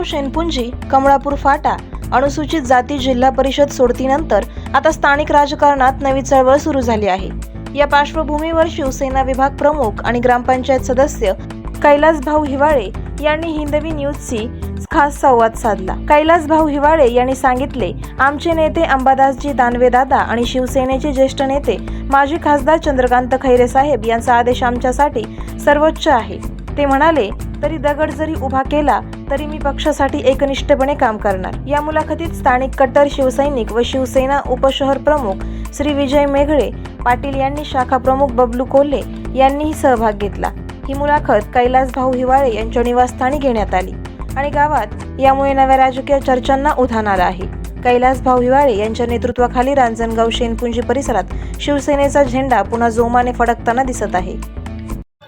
रांजणगाव शेनपुंजी कमळापूर फाटा अनुसूचित जाती जिल्हा परिषद सोडतीनंतर आता स्थानिक राजकारणात नवी चळवळ सुरू झाली आहे. या पार्श्वभूमीवर शिवसेना विभाग प्रमुख आणि ग्रामपंचायत सदस्य कैलास भाऊ हिवाळे यांनी हिंदवी न्यूजशी खास संवाद साधला. कैलास भाऊ हिवाळे यांनी सांगितले आमचे नेते अंबादासजी दानवे दादा आणि शिवसेनेचे ज्येष्ठ नेते माजी खासदार चंद्रकांत खैरे साहेब यांचा आदेश आमच्यासाठी सर्वोच्च आहे. ते म्हणाले तरी दगड जरी उभा केला तरी मी पक्षासाठी एकनिष्ठपणे काम करणार. या मुलाखतीत स्थानिक कट्टर शिवसैनिक व शिवसेना उपशहर प्रमुख श्री विजय मेघळे पाटील यांनी शाखा प्रमुख बबलू कोल्हे यांनीही सहभाग घेतला. ही मुलाखत कैलास भाऊ हिवाळे यांच्या निवासस्थानी घेण्यात आली आणि गावात यामुळे नव्या राजकीय चर्चांना उधाण आलं आहे. कैलास भाऊ हिवाळे यांच्या नेतृत्वाखाली रांजणगाव शेनपुंजी परिसरात शिवसेनेचा झेंडा पुन्हा जोमाने फडकताना दिसत आहे.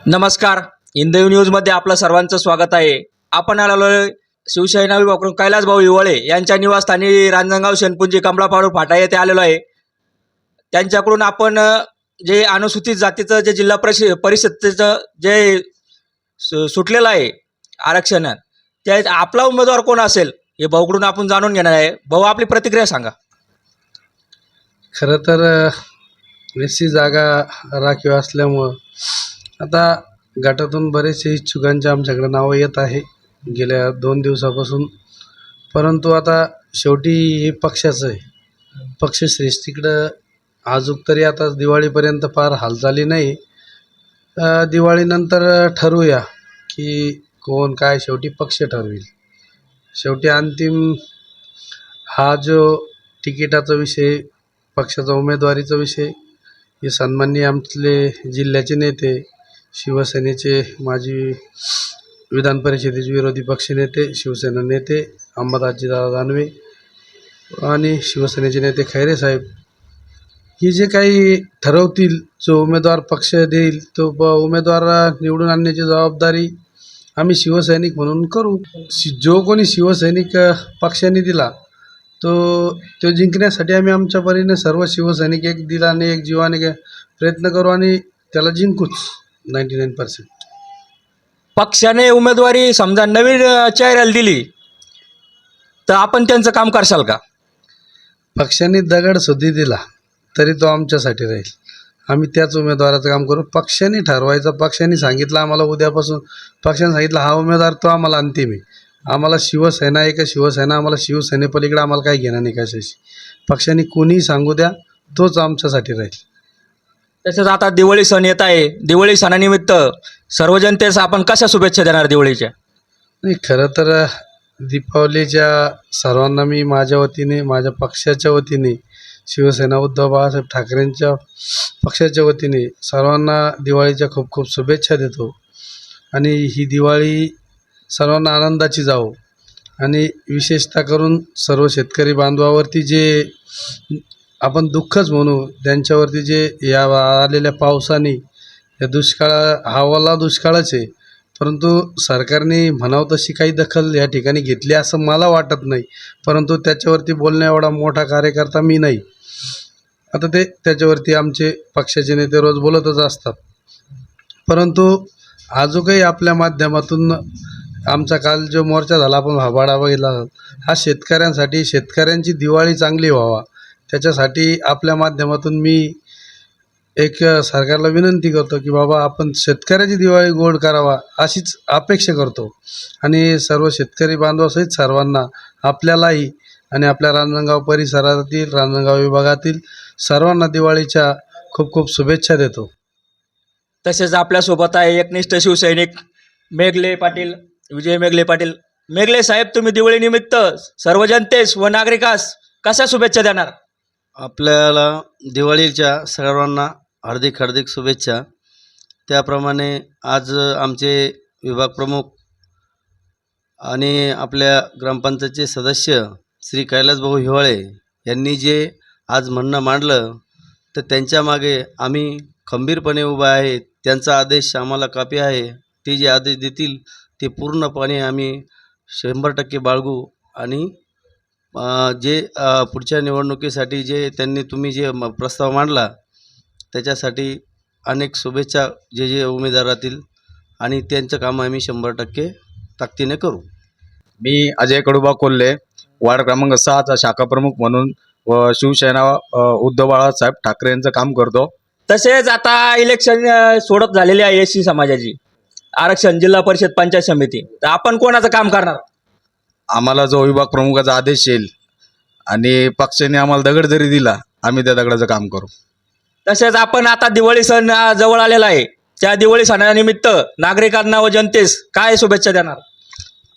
नमस्कार. हिंदवी न्यूजमध्ये आपलं सर्वांचं स्वागत आहे. आपण आलेलो आहे शिवसेना विभाग कैलास भाऊ हिवळे यांच्या निवासस्थानी रांजणगाव शेनपुंजी कमळापाडू फाटा येथे आलेलो आहे. त्यांच्याकडून आपण जे अनुसूचित जातीचं जे जिल्हा परिषद परिषदेचं जे सु- सुटलेलं आहे आरक्षण त्या आपला उमेदवार कोण असेल हे भाऊकडून आपण जाणून घेणार आहे. भाऊ आपली प्रतिक्रिया सांगा. खरं तर एस सी जागा राखीव असल्यामुळं आता गटातून बरेचसे इच्छुकांचे आमच्याकडे नावं येत आहे गेल्या दोन दिवसापासून. परंतु आता शेवटी हे पक्षाचं आहे. पक्षश्रेष्ठीकडं अजून तरी आता दिवाळीपर्यंत फार हालचाली नाही. दिवाळीनंतर ठरवूया की कोण काय शेवटी पक्ष ठरवेल. शेवटी अंतिम हा जो तिकिटाचा विषय पक्षाचा उमेदवारीचा विषय हे सन्माननीय आमचे जिल्ह्याचे नेते शिवसेनेचे माजी विधान परिषदेचे विरोधी पक्षनेते शिवसेना नेते अंबादासजीदादा दानवे आणि शिवसेनेचे नेते खैरे साहेब. ही जे काही ठरवतील जो उमेदवार पक्ष देईल तो ब उमेदवार निवडून आणण्याची जबाबदारी आम्ही शिवसैनिक म्हणून करू. शि- जो कोणी शिवसैनिक पक्षाने दिला तो तो जिंकण्यासाठी आम्ही आमच्या परीने सर्व शिवसैनिक एक दिलाने एक जीवाने प्रयत्न करू आणि त्याला जिंकूच. नाईंटी नाईन पर्सेंट पक्षाने उमेदवारी समजा नवीन अ, चेहऱ्याला दिली तर आपण त्यांचं काम करशाल का? पक्षाने दगड सुद्धी दिला तरी तो आमच्यासाठी राहील. आम्ही त्याच उमेदवाराचं काम करू. पक्षाने ठरवायचं पक्षाने सांगितलं आम्हाला उद्यापासून. पक्षाने सांगितलं हा उमेदवार तो आम्हाला अंतिम आहे. आम्हाला शिवसेना आहे का शिवसेना? आम्हाला शिवसेनेपलीकडे आम्हाला काही घेणं नाही कशाशी. पक्षाने कोणीही सांगू द्या तोच आमच्यासाठी राहील. तसंच आता दिवाळी सण येत आहे. दिवाळी सणानिमित्त सर्व जनतेस आपण कशा शुभेच्छा देणार दिवाळीच्या? नाही खरं तर दीपावलीच्या सर्वांना मी माझ्या वतीने माझ्या पक्षाच्या वतीने शिवसेना उद्धव बाळासाहेब ठाकरेंच्या पक्षाच्या वतीने सर्वांना दिवाळीच्या खूप खूप शुभेच्छा देतो. आणि ही दिवाळी सर्वांना आनंदाची जावो. आणि विशेषतः करून सर्व शेतकरी बांधवावरती जे आपण दुःखच म्हणू. त्यांच्यावरती जे या आलेल्या पावसाने या दुष्काळा हवाला दुष्काळच आहे. परंतु सरकारने म्हणावं तशी काही दखल या ठिकाणी घेतली असं मला वाटत नाही. परंतु त्याच्यावरती बोलण्या एवढा मोठा कार्यकर्ता मी नाही. आता ते त्याच्यावरती आमचे पक्षाचे नेते रोज बोलतच असतात. परंतु आजूकही आपल्या माध्यमातून आमचा काल जो मोर्चा झाला आपण भाबाडा बघितला हा शेतकऱ्यांसाठी शेतकऱ्यांची दिवाळी चांगली व्हावा. त्याच्यासाठी आपल्या माध्यमातून मी एक सरकारला विनंती करतो की बाबा आपण शेतकऱ्याची दिवाळी गोड करावा अशीच अपेक्षा करतो. आणि सर्व शेतकरी बांधवासहित सर्वांना आपल्यालाही आणि आपल्या रांजणगाव परिसरातील रांजणगाव विभागातील सर्वांना दिवाळीच्या खूप खूप शुभेच्छा देतो. तसेच आपल्यासोबत आहे एकनिष्ठ शिवसैनिक मेघले पाटील विजय मेघले पाटील. मेघले साहेब तुम्ही दिवाळीनिमित्त सर्व जनतेस व नागरिकास कशा शुभेच्छा देणार? आपल्याला दिवाळीच्या सर्वांना हार्दिक हार्दिक शुभेच्छा. त्याप्रमाणे आज आमचे विभाग प्रमुख आणि आपल्या ग्रामपंचायतचे सदस्य श्री कैलासभाऊ हिवाळे यांनी जे आज म्हणणं मांडलं तर त्यांच्या मागे आम्ही खंबीरपणे उभा आहे. त्यांचा आदेश आम्हाला कापी आहे. ते जे आदेश देतील ते पूर्णपणे आम्ही शंभर टक्के बाळगू आणि जे पुढच्या निवडणुकीसाठी जे त्यांनी तुम्ही जे म- प्रस्ताव मांडला त्याच्यासाठी अनेक शुभेच्छा जे जे उमेदवार राहतील आणि त्यांचं काम आम्ही शंभर टक्के ताकदीने करू. मी अजय कडुबा कोल्हे वार्ड क्रमांक सहाचा शाखा प्रमुख म्हणून व शिवसेना उद्धव बाळासाहेब ठाकरे यांचं काम करतो. तसेच आता इलेक्शन सोडत झालेली आहे एससी समाजाची. आरक्षण जिल्हा परिषद पंचायत समिती. तर आपण कोणाचं काम करणार? आम्हाला जो विभाग प्रमुखाचा आदेश येईल आणि पक्षाने आम्हाला दगड जरी दिला आम्ही त्या दगडाचं काम करू. तसेच आपण आता दिवाळी सण जवळ आलेला आहे. त्या दिवाळी सणानिमित्त नागरिकांना व जनतेस काय शुभेच्छा देणार?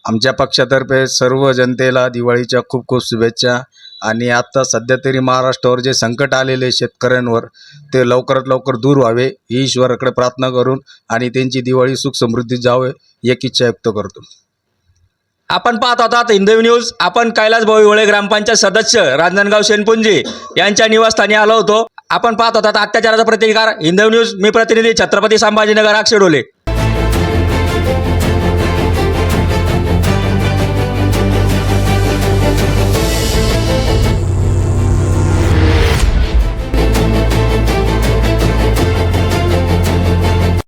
आमच्या पक्षातर्फे सर्व जनतेला दिवाळीच्या खूप खूप शुभेच्छा. आणि आता सध्या तरी महाराष्ट्रावर जे संकट आलेले आहे शेतकऱ्यांवर ते लवकरात लवकर दूर व्हावे ही ईश्वराकडे प्रार्थना करून आणि त्यांची दिवाळी सुख समृद्धी जावे एक इच्छा व्यक्त करतो. आपण पाहत आहोत हिंदू न्यूज. आपण कैलास भाऊ ग्रामपंचायत सदस्य रांजणगाव शेनपुंजी यांच्या निवासस्थानी आलो होतो. आपण पाहत होतात अत्याचाराचा प्रतिकार. हिंदू न्यूज मी प्रतिनिधी छत्रपती संभाजीनगर अक्षडोले